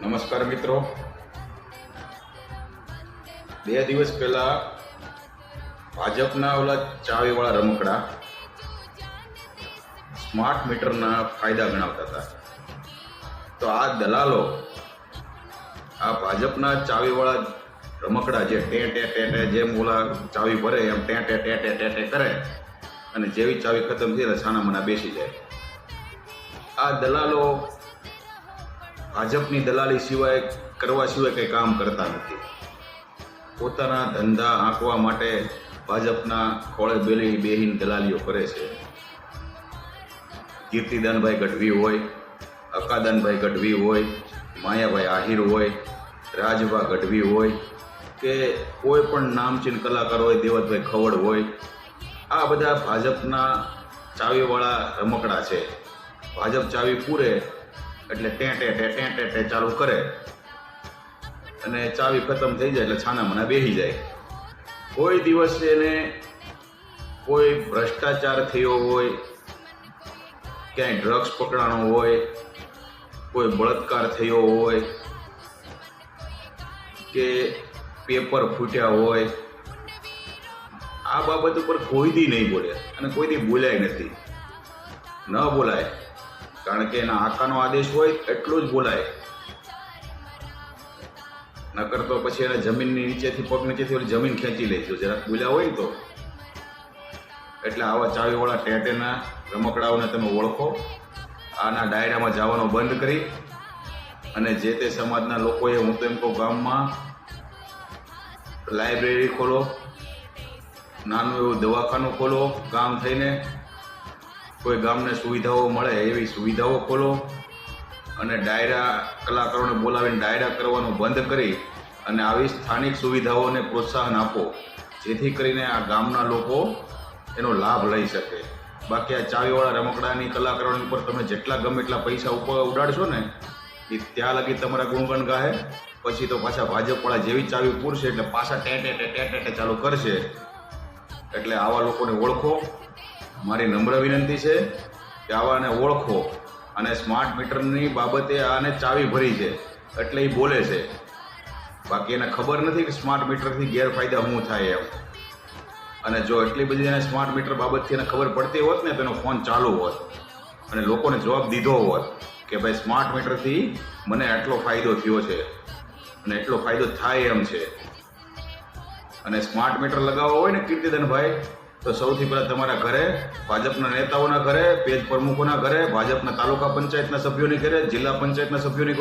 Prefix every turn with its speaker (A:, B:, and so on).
A: નમસ્કાર મિત્રો. બે દિવસ પહેલા ભાજપના ઓલા ચાવીવાળા રમકડા સ્માર્ટ મીટરના ફાયદા ગણાવતા હતા. તો આ દલાલો આ ભાજપના ચાવીવાળા રમકડા જે ટે ટે ટે ટે જેમ ઓલા ચાવી ભરે એમ ટે ટે ટે ટે ટે ટે કરે અને જેવી ચાવી ખતમ થઈ છાના મના બેસી જાય. આ દલાલો ભાજપની દલાલી સિવાય કરવા સિવાય કંઈ કામ કરતા નથી. પોતાના ધંધા આંકવા માટે ભાજપના ખોળે બેલી બેહીન દલાલીઓ કરે છે. કીર્તિદાનભાઈ ગઢવી હોય, અકાદાનભાઈ ગઢવી હોય, માયાભાઈ આહિર હોય, રાજભા ગઢવી હોય, કે કોઈ પણ નામચીન કલાકાર હોય, દેવતભાઈ ખવડ હોય, આ બધા ભાજપના ચાવીવાળા રમકડા છે. ભાજપ ચાવી પૂરે એટલે ટે ટે ટે ટે ટે ટે ચાલુ કરે. અને ચાવી ખતમ થઈ જાય એટલે છાના મના બેસી જાય. કોઈ દિવસ એને કોઈ ભ્રષ્ટાચાર થયો હોય, ક્યાંય ડ્રગ્સ પકડાણો હોય, કોઈ બળાત્કાર થયો હોય, કે પેપર ફૂટ્યા હોય, આ બાબત ઉપર કોઈ દી નહીં બોલે અને કોઈ દી બોલાય નથી. ન બોલાય. કારણ કે એના આકાનો આદેશ હોય એટલું જ બોલાય. નકર તો પછી એને જમીનની નીચેથી, પગ નીચેથી ઓલી જમીન ખેંચી લેજો. જરાક બોલ્યા હોય તો. એટલે આવા ચાવીવાળા ટેટેના રમકડાઓને તમે ઓળખો. આના ડાયરામાં જવાનો બંધ કરી. અને જે તે સમાજના લોકોએ, હું તો એમ કહું, ગામમાં લાઇબ્રેરી ખોલો, નાનું એવું દવાખાનું ખોલો, ગામ થઈને કોઈ ગામને સુવિધાઓ મળે એવી સુવિધાઓ ખોલો અને ડાયરા કલાકારોને બોલાવીને ડાયરા કરવાનું બંધ કરી અને આવી સ્થાનિક સુવિધાઓને પ્રોત્સાહન આપો. જેથી કરીને આ ગામના લોકો એનો લાભ લઈ શકે. બાકી આ ચાવીવાળા રમકડાની કલાકારોની ઉપર તમે જેટલા ગમે એટલા પૈસા ઉપર ઉડાડશો ને, એ ત્યાં લગી તમારા ગુણગણ ગાહે. પછી તો પાછા ભાજપવાળા જેવી ચાવી પૂરશે એટલે પાછા ટે ટે ટે ચાલુ કરશે. એટલે આવા લોકોને ઓળખો. મારી નમ્ર વિનંતી છે કે આવાને ઓળખો અને સ્માર્ટ મીટરની બાબતે આને ચાવી ભરી છે. એટલે એ બોલે છે. બાકી એને ખબર નથી કે સ્માર્ટ મીટરથી ગેરફાયદા શું થાય એમ. અને જો એટલી બધી એને સ્માર્ટ મીટર બાબતથી એને ખબર પડતી હોત ને તેનો ફોન ચાલુ હોત. અને લોકોને જવાબ દીધો હોત કે ભાઈ સ્માર્ટ મીટરથી મને આટલો ફાયદો થયો છે. અને એટલો ફાયદો થાય એમ છે. અને સ્માર્ટ મીટર લગાવવો હોય ને કીર્તિદાનભાઈ તો સૌથી પહેલાં તમારા ઘરે, ભાજપના નેતાઓના ઘરે, પેજ પ્રમુખોના ઘરે, ભાજપના તાલુકા પંચાયતના સભ્યોની ઘરે, જિલ્લા પંચાયતના સભ્યોની